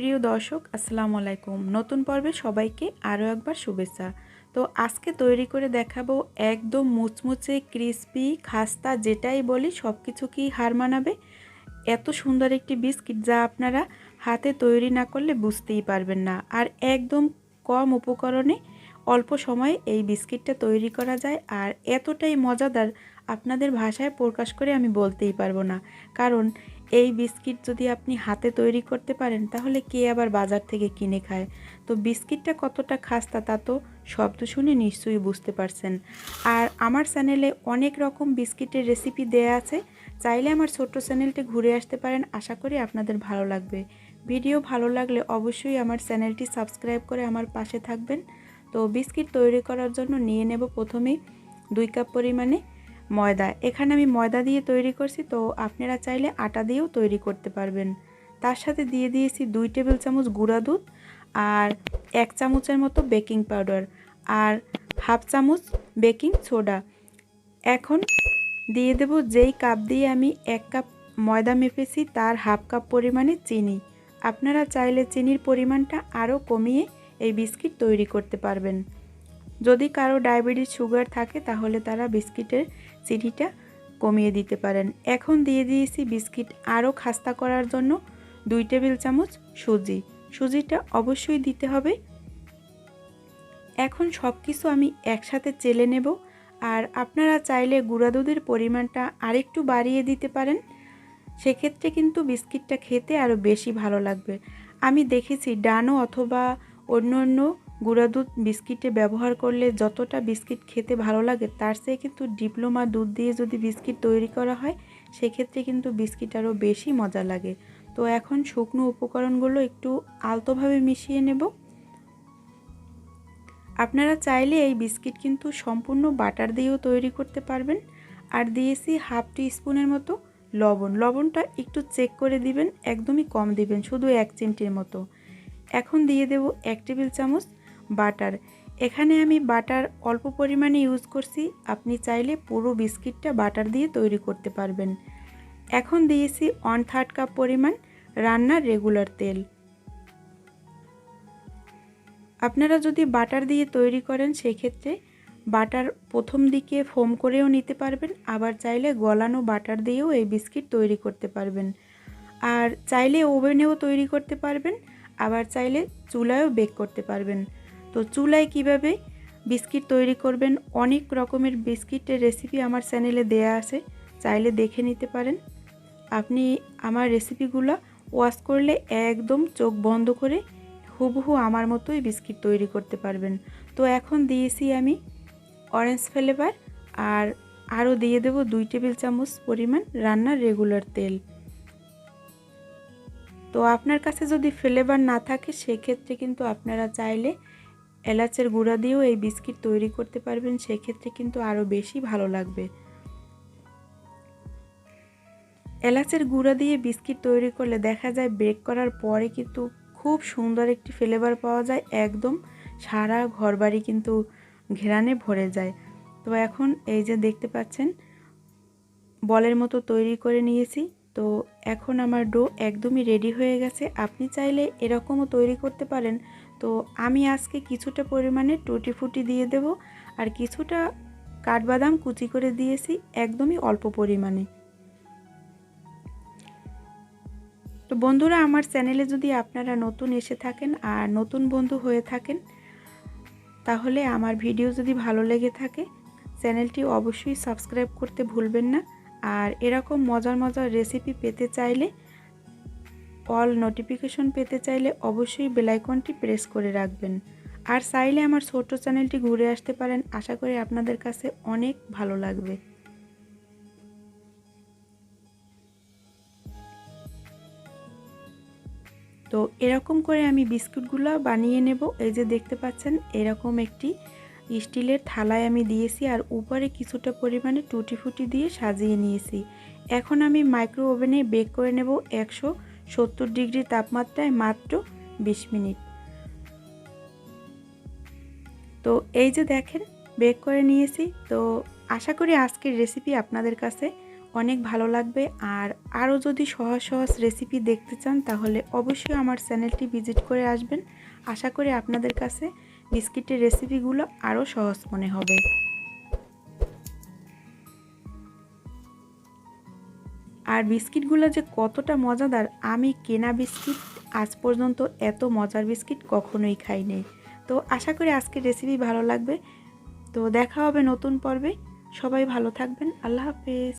প্রিয় দর্শক, আসসালামু আলাইকুম। নতুন পর্বে সবাইকে আরও একবার শুভেচ্ছা। তো আজকে তৈরি করে দেখাবো একদম মুচমুচে, ক্রিসপি, খাস্তা, যেটাই বলি সব কিছু কি হার মানাবে? এত সুন্দর একটি বিস্কিট যা আপনারা হাতে তৈরি না করলে বুঝতেই পারবেন না। আর একদম কম উপকরণে অল্প সময়ে এই বিস্কিটটা তৈরি করা যায়। আর এতটাই মজাদার আপনাদের ভাষায় প্রকাশ করে আমি বলতেই পারব না। কারণ এই বিস্কিট যদি আপনি হাতে তৈরি করতে পারেন, তাহলে কে আবার বাজার থেকে কিনে খায়? তো বিস্কিটটা কতটা খাস্তা তা, তো শব্দ শুনে নিশ্চয়ই বুঝতে পারছেন। আর আমার চ্যানেলে অনেক রকম বিস্কিটের রেসিপি দেয়া আছে, চাইলে আমার ছোট্ট চ্যানেলটি ঘুরে আসতে পারেন। আশা করি আপনাদের ভালো লাগবে। ভিডিও ভালো লাগলে অবশ্যই আমার চ্যানেলটি সাবস্ক্রাইব করে আমার পাশে থাকবেন। তো বিস্কিট তৈরি করার জন্য নিয়ে নেব প্রথমেই দুই কাপ পরিমাণে ময়দা। এখানে আমি ময়দা দিয়ে তৈরি করছি, তো আপনারা চাইলে আটা দিয়েও তৈরি করতে পারবেন। তার সাথে দিয়ে দিয়েছি দুই টেবিল চামচ গুঁড়া দুধ আর এক চামচের মতো বেকিং পাউডার আর হাফ চামচ বেকিং সোডা। এখন দিয়ে দেব যেই কাপ দিয়ে আমি এক কাপ ময়দা মেপেছি তার হাফ কাপ পরিমাণে চিনি। আপনারা চাইলে চিনির পরিমাণটা আরও কমিয়ে এই বিস্কিট তৈরি করতে পারবেন। যদি কারও ডায়াবেটিস সুগার থাকে, তাহলে তারা বিস্কিটের চিনিটা কমিয়ে দিতে পারেন। এখন দিয়ে দিয়েছি বিস্কিট আরও খাস্তা করার জন্য দুই টেবিল চামচ সুজি। সুজিটা অবশ্যই দিতে হবে। এখন সব কিছু আমি একসাথে চেলে নেব। আর আপনারা চাইলে গুঁড়া দুধের পরিমাণটা আরেকটু বাড়িয়ে দিতে পারেন। সেক্ষেত্রে কিন্তু বিস্কিটটা খেতে আরও বেশি ভালো লাগবে। আমি দেখেছি ডানো অথবা অন্য অন্য গুঁড়া দুধ বিস্কিটে ব্যবহার করলে যতটা বিস্কিট খেতে ভালো লাগে, তার চেয়ে কিন্তু ডিপ্লোমা দুধ দিয়ে যদি বিস্কিট তৈরি করা হয়, সেক্ষেত্রে কিন্তু বিস্কিট আরও বেশি মজা লাগে। তো এখন শুকনো উপকরণগুলো একটু আলতোভাবে মিশিয়ে নেব। আপনারা চাইলে এই বিস্কিট কিন্তু সম্পূর্ণ বাটার দিয়েও তৈরি করতে পারবেন। আর দিয়েছি হাফ টি স্পুনের মতো লবণ। লবণটা একটু চেক করে দিবেন, একদমই কম দিবেন, শুধু এক চিমটির মতো। এখন দিয়ে দেব এক টেবিল চামচ বাটার। এখানে আমি বাটার অল্প পরিমাণে ইউজ করছি। আপনি চাইলে পুরো বিস্কিটটা বাটার দিয়ে তৈরি করতে পারবেন। এখন দিয়েছি ওয়ান থার্ড কাপ পরিমাণ রান্নার রেগুলার তেল। আপনারা যদি বাটার দিয়ে তৈরি করেন, সেক্ষেত্রে বাটার প্রথম দিকে ফোম করেও নিতে পারবেন। আবার চাইলে গলানো বাটার দিয়েও এই বিস্কিট তৈরি করতে পারবেন। আর চাইলে ওভেনেও তৈরি করতে পারবেন। আবার চাইলে চুলায়ও বেক করতে পারবেন। তো চুলায় কীভাবে বিস্কিট তৈরি করবেন, অনেক রকমের বিস্কিটের রেসিপি আমার চ্যানেলে দেয়া আছে, চাইলে দেখে নিতে পারেন। আপনি আমার রেসিপিগুলো ওয়াশ করলে একদম চোখ বন্ধ করে হুবহু আমার মতোই বিস্কিট তৈরি করতে পারবেন। তো এখন দিয়েছি আমি অরেঞ্জ ফ্লেভার আর আরও দিয়ে দেব দুই টেবিল চামচ পরিমাণ রান্নার রেগুলার তেল। তো আপনার কাছে যদি ফ্লেভার না থাকে, সেক্ষেত্রে কিন্তু আপনারা চাইলে এলাচের গুঁড়া দিয়েও এই বিস্কিট তৈরি করতে পারবেন, সেক্ষেত্রে কিন্তু আরও বেশি ভালো লাগবে। এলাচের গুঁড়া দিয়ে বিস্কিট তৈরি করলে দেখা যায় বেক করার পরে কিন্তু খুব সুন্দর একটি ফ্লেভার পাওয়া যায়, একদম সারা ঘরবাড়ি কিন্তু ঘেরানে ভরে যায়। তো এখন এই যে দেখতে পাচ্ছেন, বলের মতো তৈরি করে নিয়েছি। তো এখন আমার ডো একদমই রেডি হয়ে গেছে। আপনি চাইলে এরকমও তৈরি করতে পারেন। তো আমি আজকে কিছুটা পরিমাণে টুটি ফুটি দিয়ে দেব আর কিছুটা কাঠবাদাম কুচি করে দিয়েছি একদমই অল্প পরিমাণে। তো বন্ধুরা, আমার চ্যানেলে যদি আপনারা নতুন এসে থাকেন আর নতুন বন্ধু হয়ে থাকেন, তাহলে আমার ভিডিও যদি ভালো লেগে থাকে, চ্যানেলটি অবশ্যই সাবস্ক্রাইব করতে ভুলবেন না। আর এরকম মজার মজার রেসিপি পেতে চাইলে অল নোটিফিকেশন পেতে চাইলে অবশ্যই বেলাইকনটি প্রেস করে রাখবেন। আর চাইলে আমার ছোট চ্যানেলটি ঘুরে আসতে পারেন, আশা করি আপনাদের কাছে অনেক ভালো লাগবে। তো এরকম করে আমি বিস্কুটগুলো বানিয়ে নেব। এই যে দেখতে পাচ্ছেন, এরকম একটি স্টিলের থালায় আমি দিয়েছি আর উপরে কিছুটা পরিমাণে টুটি ফুটি দিয়ে সাজিয়ে নিয়েছি। এখন আমি মাইক্রো ওভেনে বেক করে নেব একশো সত্তর ডিগ্রি তাপমাত্রায় মাত্র বিশ মিনিট। তো এই যে দেখেন, বেক করে নিয়েছি। তো আশা করি আজকের রেসিপি আপনাদের কাছে অনেক ভালো লাগবে। আর আরও যদি সহজ সহজ রেসিপি দেখতে চান, তাহলে অবশ্যই আমার চ্যানেলটি ভিজিট করে আসবেন। আশা করি আপনাদের কাছে বিস্কিটের রেসিপিগুলো আরও সহজ মনে হবে। আর বিস্কিটগুলো যে কতটা মজাদার, আমি কেনা বিস্কিট আজ পর্যন্ত এত মজার বিস্কিট কখনোই খাইনি। তো আশা করি আজকের রেসিপি ভালো লাগবে। তো দেখা হবে নতুন পর্বে। সবাই ভালো থাকবেন। আল্লাহ হাফেজ।